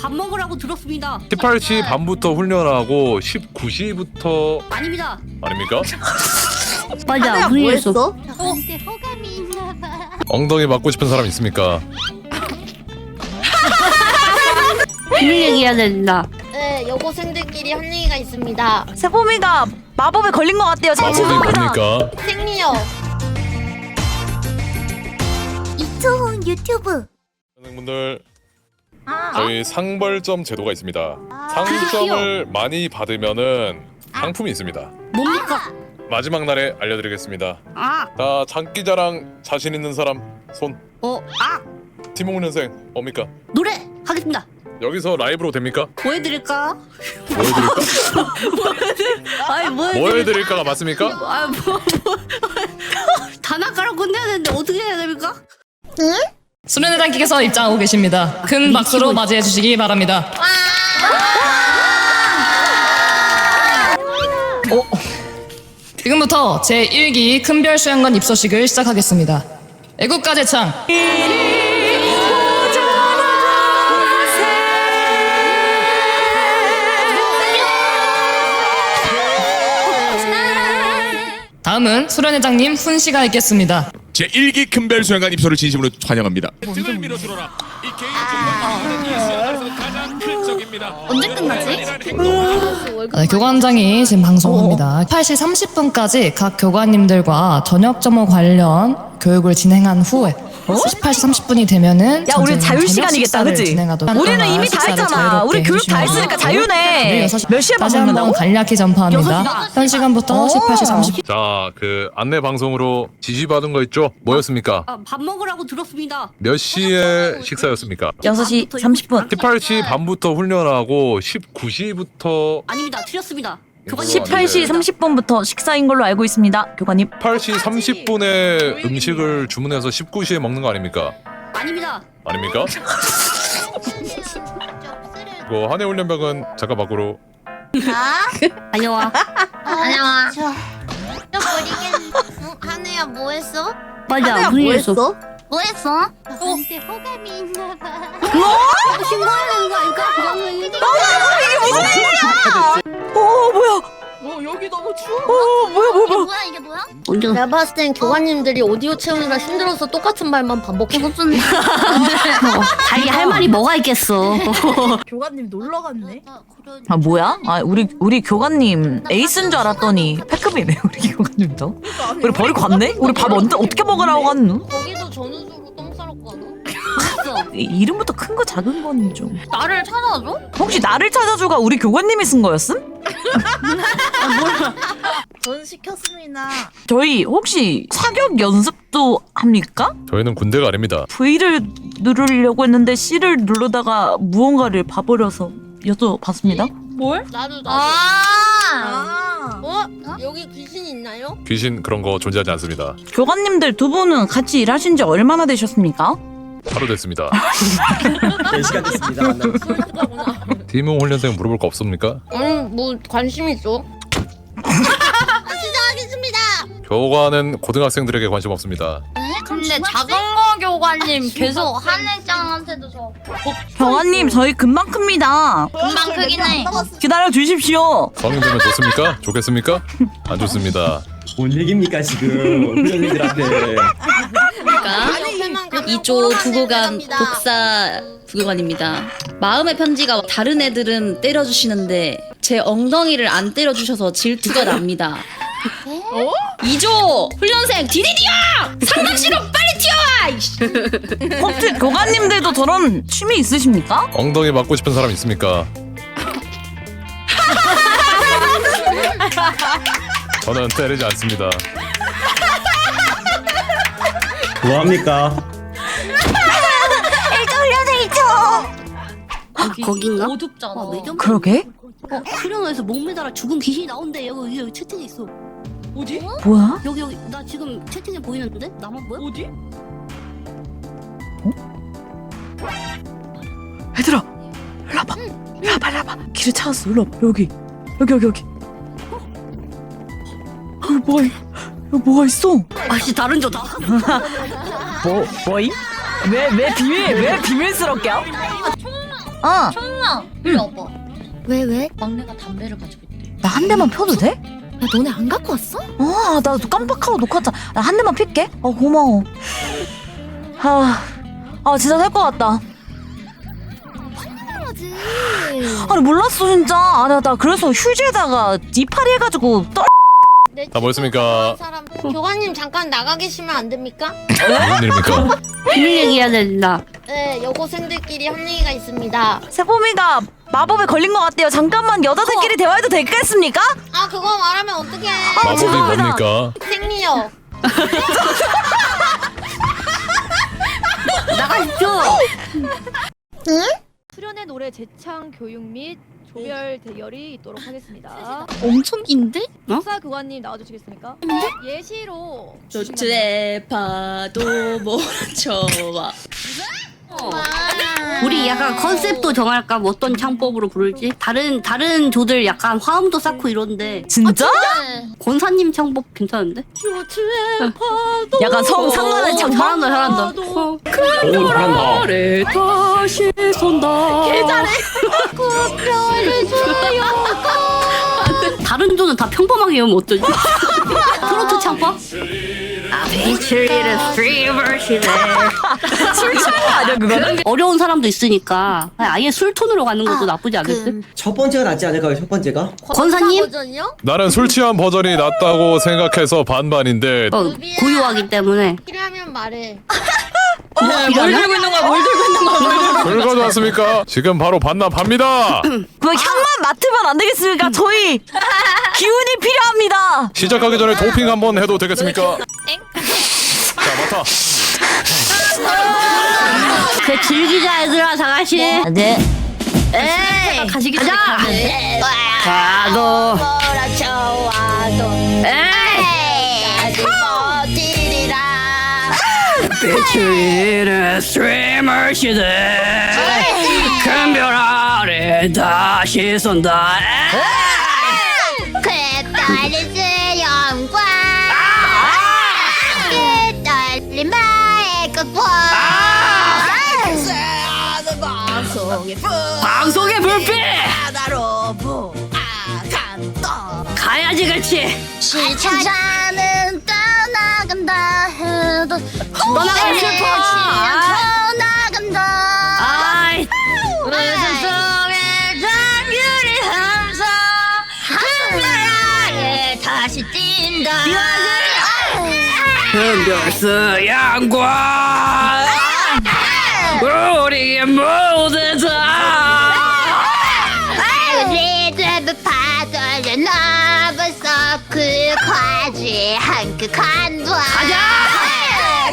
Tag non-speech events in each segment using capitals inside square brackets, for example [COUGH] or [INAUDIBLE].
밥 먹으라고 들었습니다. 18시 반부터 훈련하고 19시부터 아닙니다. 아닙니까? [LAUGHS] 맞아. 뭐 했어? 저한테 호감이 있나 봐. 엉덩이 맞고 싶은 사람 있습니까? 비밀 얘기해야 된다. 네, 여고생들끼리 한 얘기가 있습니다. 세포미가 마법에 걸린 것. 제 마법이 죄송합니다. 뭡니까? 생리요. 이초훈 유튜브. 선생님들 아, 저희 상벌점 제도가 있습니다. 상점을 많이 받으면은 상품이 있습니다. 뭡니까? 마지막 날에 알려드리겠습니다. 아, 자 장기자랑 자신 있는 사람 손. 어, 아, 팀홍 년생 뭡니까? 노래 하겠습니다. 여기서 라이브로 됩니까? 뭐 해드릴까? 뭐 해드릴까? [LAUGHS] 아니, 뭐 뭐 해드릴까? 해드릴까가 맞습니까? 아, 뭐, 뭐. 단아가랑 건네야 되는데 어떻게 해야 됩니까? 수련회장께서 입장하고 계십니다. 큰 박수로 맞이해 주시기 바랍니다. 오. 지금부터 제1기 큰별 수양관 입소식을 시작하겠습니다. 애국가 제창 다음은 수련회장님 훈시가 있겠습니다. 제1기 큰별 수양관 입소를 진심으로 환영합니다. 언제 끝나지? 네, 교관장이 지금 방송합니다. 8시 30분까지 각 교관님들과 저녁 점호 관련 교육을 진행한 후에 18시 30분이 되면은 야, 우리 자유 시간이겠다, 그치? 진행하도록 우리는 이미 다 했잖아. 우리 교육 다 했으니까 자유네. 시- 몇 시에 밥 다시 한번 먹는다고? 간략히 전파합니다. 현 시간부터 18시 30분 자, 그 안내 방송으로 지시 받은 거 있죠? 뭐였습니까? 아, 밥 먹으라고 들었습니다. 몇 시에 식사였습니까? 6시 30분. 18시 반부터 훈련하고 19시부터 아닙니다. 틀렸습니다. 교관님 18시 30분부터 식사인 걸로 알고 있습니다. 교관님. 8시 30분에 음식을 주문해서 19시에 먹는 거 아닙니까? 아닙니다. 아닙니까? [LAUGHS] 이거 한해 훈련병은 잠깐 밖으로 안녕하. 안녕하. 저 버리겠. 어, 한혜야 뭐 했어? 맞아. 뭐 했어? 뭐 했어? 저한테 호감이 있나 봐. 신고해야 되는 거 아닐까? 그거는 어, 뭐야? 어, 여기 너무 추워. 어, 뭐야, 뭐야, 뭐야. 뭐야 이게 뭐야? 언제 내가 봤을 땐 교관님들이 오디오 채우느라 힘들어서 똑같은 말만 반복해. 무슨? [LAUGHS] 자기 할 말이 뭐가 있겠어. [LAUGHS] 교관님 놀러 갔네. 아, 뭐야? 아, 우리, 우리 교관님 에이스인 줄 알았더니 패급이네, 우리 교관님도. 우리 버리고 갔네? 우리 밥 언제, 어떻게 먹으라고 갔노? 거기도 가나? 이- 이름부터 큰 거 작은 거는 좀. 나를 찾아줘? 혹시 나를 찾아줘가 우리 교관님이 쓴 거였음? [LAUGHS] 전 시켰습니다. 저희 혹시 사격 연습도 합니까? 저희는 군대가 아닙니다. V를 누르려고 했는데 C를 누르다가 무언가를 봐버려서 여쭤봤습니다. 나도 나도. 아. 어? 여기 귀신 있나요? 귀신 그런 거 존재하지 않습니다. 교관님들 두 분은 같이 일하신 지 얼마나 되셨습니까? 하루 됐습니다. [LAUGHS] 네 시간 됐습니다. 만나고. 팀용 훈련생 물어볼 거 없습니까? 아니 뭐 관심 있어? 시작하겠습니다. 교관은 고등학생들에게 관심 없습니다. 근데 자전거 교관님 계속 한혜짱한테도 저 교관님 저희 금방 큽니다. 금방 크긴 해. 기다려 주십시오. 성인 되면 좋습니까? 좋겠습니까? 안 좋습니다. 뭔 얘기입니까 지금 훈련생들한테 그러니까 이조 부교관 복사 부교관입니다. 마음의 편지가 다른 애들은 때려주시는데 제 엉덩이를 안 때려주셔서 질투가 납니다. [LAUGHS] 어? 이조 훈련생 디디디야 상담실로 빨리 튀어와! 이씨. [LAUGHS] 혹시 교관님들도 저런 취미 있으십니까? 엉덩이 맞고 싶은 사람 있습니까? [LAUGHS] 저는 때리지 않습니다. 뭐합니까? 거긴가? 도둑잖아. 어, 매점? 그러게? 어, 수련회에서 목매달아 죽은 귀신이 나온대. 여기, 여기 채팅에 있어. 뭐야? 여기, 여기. 나 지금 채팅에 보이는데? 나만 보여? 어디? 얘들아, 일로 와봐. 일로 와봐, 일로 와봐. 길을 찾았어. 일로 와봐. 여기. 여기, 여기, 여기. 어, 뭐가, 있- 여기 뭐가 있어? 아씨, 다른 저다. 뭐, 뭐임? 왜, 왜 비밀, 왜 비밀스럽게? 어, 천우야 이리 와봐 왜 왜? 막내가 담배를 가지고 있대 나 한 대만 펴도 돼? 야 너네 안 갖고 왔어? 아, 나 깜빡하고 놓고 왔잖아. 나 한 대만 필게. 어, 고마워. 아, 아 진짜 살 것 같다. 아니 몰랐어 진짜. 아, 나, 나 그래서 휴지에다가 이파리 해가지고 떨. 다? 사람 교관님 잠깐 나가 계시면 안 됩니까? 무슨 일입니까? 비밀 얘기해야 된다. 네 여고생들끼리 한 얘기가 있습니다 세포미가 마법에 걸린 것 같대요. 잠깐만 여자들끼리 대화해도 될겠습니까? 아 그거 말하면 어떡해 마법이 죄송합니다. 뭡니까? 생리요 [LAUGHS] 나가십시오. 수련의 노래 재창 교육 및 조별 대결이 있도록 하겠습니다. [LAUGHS] 엄청 긴데? 어? 박사 교관님 나와주시겠습니까? 예시로 조트에 파도 몰아쳐와 우리 약간 컨셉도 정할까? 뭐 어떤 창법으로 부를지? 다른 다른 조들 약간 화음도 쌓고 이런데 진짜? 권사님 창법 괜찮은데? 약간 성 상관의 어, 장판. 잘한다 잘한다. 어. 오 잘한다. 다시 손다 개 잘해 다른 조는 다 평범하게 하면 어쩌지? [LAUGHS] 트로트 창법? 아 비추리를 스트리머시네 술 취한 거 아니야 그거는? 어려운 사람도 있으니까 아예 술톤으로 가는 것도 나쁘지 않을 듯? 첫 번째가 낫지 않을까요? 첫 번째가? 권사님? 버전이요? 나는 술 취한 버전이 낫다고 생각해서 반반인데 어, 고유하기 때문에 필요하면 말해 뭘 들고 있는 거야 뭘 들고 있는 거야 술 가져왔습니까? 지금 바로 반납합니다. [CLEARS THROAT] 그 향만 맡으면 안 되겠습니까? 저희 기운이 필요합니다. 시작하기 전에 도핑 한번 해도 되겠습니까? 자 맡아. 그 즐기자 얘들아 다 같이. 네. 에이. 가시기 가자. 가도. 에이. 비추리는 스트리머 시대. 큰별 아래 다시 쏜다. 그떨리스 영 그렇지 시차자는 떠나간다 해도 떠나가기 싫어 떠나간다 아이 웃음 속에 장균이 함성 하늘에 다시 뛴다 별스 양과 우리 모두 다 리듬 파 한끗 간다. 가자!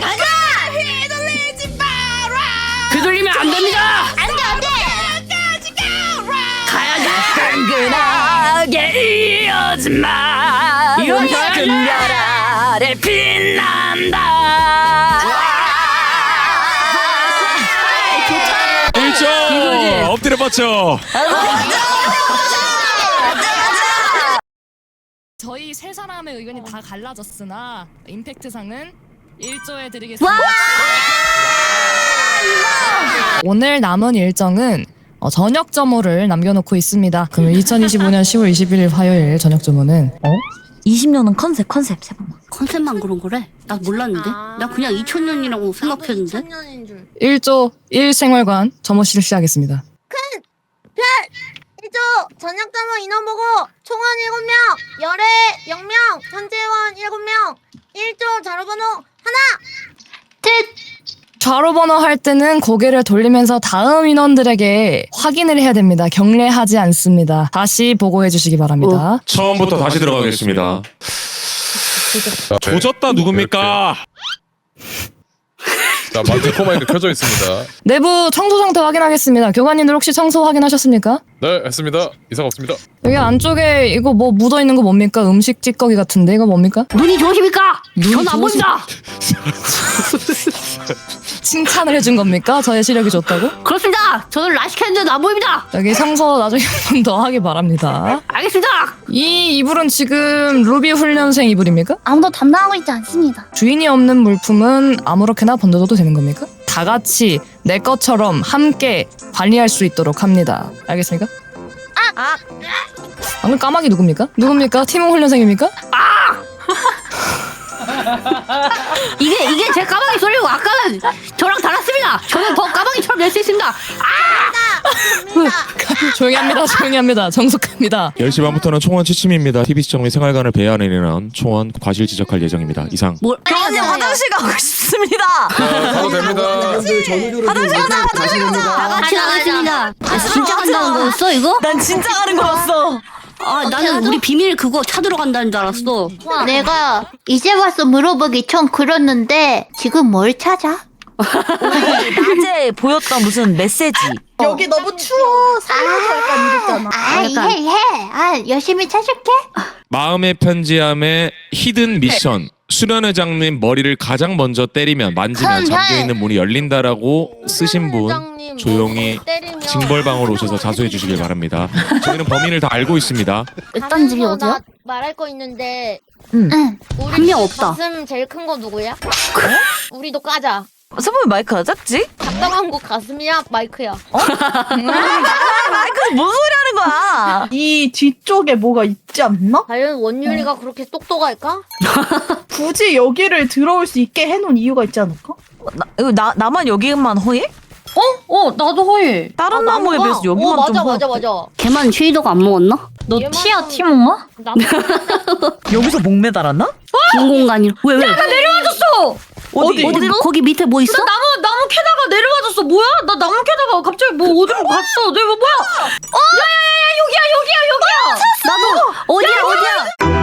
가자! 휘둘리지 마라! 그돌리면 안 됩니다! 안돼 안돼! 가야지! 흥근하게 이어지마! 이어져야 금별 아래 빛난다! 1점 엎드려 뻗쳐. 저희 세 사람의 의견이 다 갈라졌으나 임팩트상은 1조에 드리겠습니다. 오늘 남은 일정은 어, 저녁 점호를 남겨놓고 있습니다. 그럼 2025년 10월 21일 화요일 저녁 점호는 어? 20년은 컨셉 컨셉 세 번만. 컨셉만 그런 거래? 나 몰랐는데? 나 그냥 2000년이라고 생각했는데? 2000년인 줄 1조 1생활관 점호 실시하겠습니다. 1조 저녁 점호 인원 보고 총원 7명 열애 0명 현재원 7명 1조 자료번호 하나 좌로 번호 할 때는 고개를 돌리면서 다음 인원들에게 확인을 해야 됩니다. 경례하지 않습니다. 다시 보고해 주시기 바랍니다. 처음부터 다시 들어가겠습니다. 자, 네. 조졌다 누굽니까? 자 마이크 켜져 있습니다. 내부 청소 상태 확인하겠습니다. 교관님들 혹시 청소 확인하셨습니까? 네 했습니다. 이상 없습니다. 여기 안쪽에 이거 뭐 묻어 있는 거 뭡니까? 음식 찌꺼기 같은데 이거 뭡니까? 눈이 좋으십니까? 전안 좋으시- 보인다! 칭찬을 해준 겁니까? 저의 시력이 좋다고? 그렇습니다. 저는 라시캔드 나무입니다. 여기 성서 나중에 한 번 더 하기 바랍니다. 알겠습니다. 이 이불은 지금 루비 훈련생 이불입니까? 아무도 담당하고 있지 않습니다. 주인이 없는 물품은 아무렇게나 번져둬도 되는 겁니까? 다 같이 내 것처럼 함께 관리할 수 있도록 합니다. 알겠습니까? 아! 방금 까마귀 누굽니까? 누굽니까? 팀원 훈련생입니까? [LAUGHS] 이게 이게 제 까마귀 소리고 아까는 저랑 달랐습니다. 저는 더 까마귀처럼 낼 수 있습니다. [LAUGHS] 조용히 합니다. 조용히 합니다. 정숙합니다. 10시 반부터는 총원 취침입니다. TV 시청의 생활관을 배회하는 총원 과실 지적할 예정입니다. 이상. 뭘? 교관님 화장실 가고 싶습니다. 자, 가도 됩니다. 화장실 가자 화장실 가자 다 같이 나가겠습니다. 아, 진짜 간다는 거였어 이거? 난 진짜 가는 거였어. 아 나는 우리 비밀 그거 찾으러 간다는 줄 알았어. 내가 이제 와서 물어보기 좀 그렇는데 지금 뭘 찾아? 낮에 보였던 무슨 메시지. 여기 너무 추워. 살려줘 약간 이랬잖아. 아, 해, 해. 아, 열심히 찾을게. 마음의 편지함의 히든 미션. 수련회장님 머리를 가장 먼저 때리면 만지면 잠겨 있는 문이 열린다라고 쓰신 분 조용히 징벌방으로 오셔서 자수해 주시길 바랍니다. 저희는 범인을 다 알고 있습니다. 일단 집이 어디야? 나 말할 거 있는데 응. 응. 우리 한명 집 없다. 가슴 제일 큰 거 누구야? 우리도 까자. 선보이 마이크가 작지? 작정한 거 가슴이야 마이크야. 마이크는 뭔 소리 하는 거야? 이 뒤쪽에 뭐가 있지 않나? 과연 원율이가 그렇게 똑똑할까? [LAUGHS] 굳이 여기를 들어올 수 있게 해놓은 이유가 있지 않을까? 나, 이거 나 나만 여기만 허예? 어 나도 허예. 다른 나무에 비해서 여기만 어, 맞아 좀 허. 맞아 맞아. 걔만 쉐이더가 안 먹었나? 너 얘만 티야 좀- 티몽아? 나 [LAUGHS] 여기서 목 매달았나? 빈 공간이. 왜 왜? 나 내려와줬어. 어디? 어디 거기 밑에 뭐 있어? 나무 나무 캐다가 내려와줬어. 뭐야? 나 나무 캐다가 갑자기 뭐 어디로 갔어? 내가 뭐야? 어? 야야야야 여기야 여기야 여기야. 나도 어디야 어디야?